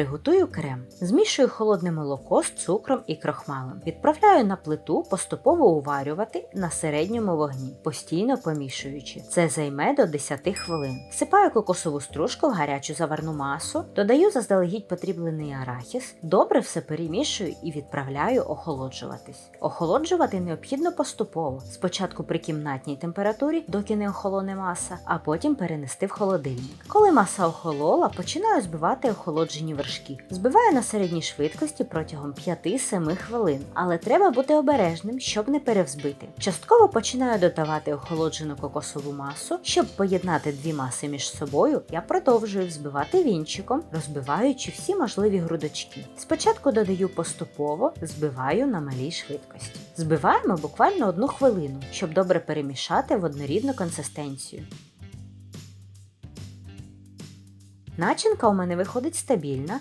Приготую крем. Змішую холодне молоко з цукром і крохмалем. Відправляю на плиту поступово уварювати на середньому вогні, постійно помішуючи. Це займе до 10 хвилин. Всипаю кокосову стружку в гарячу заварну масу, додаю заздалегідь потріблений арахіс, добре все перемішую і відправляю охолоджуватись. Охолоджувати необхідно поступово. Спочатку при кімнатній температурі, доки не охолоне маса, а потім перенести в холодильник. Коли маса охолола, починаю збивати охолоджені вершки. Збиваю на середній швидкості протягом 5-7 хвилин, але треба бути обережним, щоб не перевзбити. Частково починаю додавати охолоджену кокосову масу, щоб поєднати дві маси між собою. Я продовжую взбивати вінчиком, розбиваючи всі можливі грудочки. Спочатку додаю поступово, збиваю на малій швидкості. Збиваємо буквально одну хвилину, щоб добре перемішати в однорідну консистенцію. Начинка у мене виходить стабільна,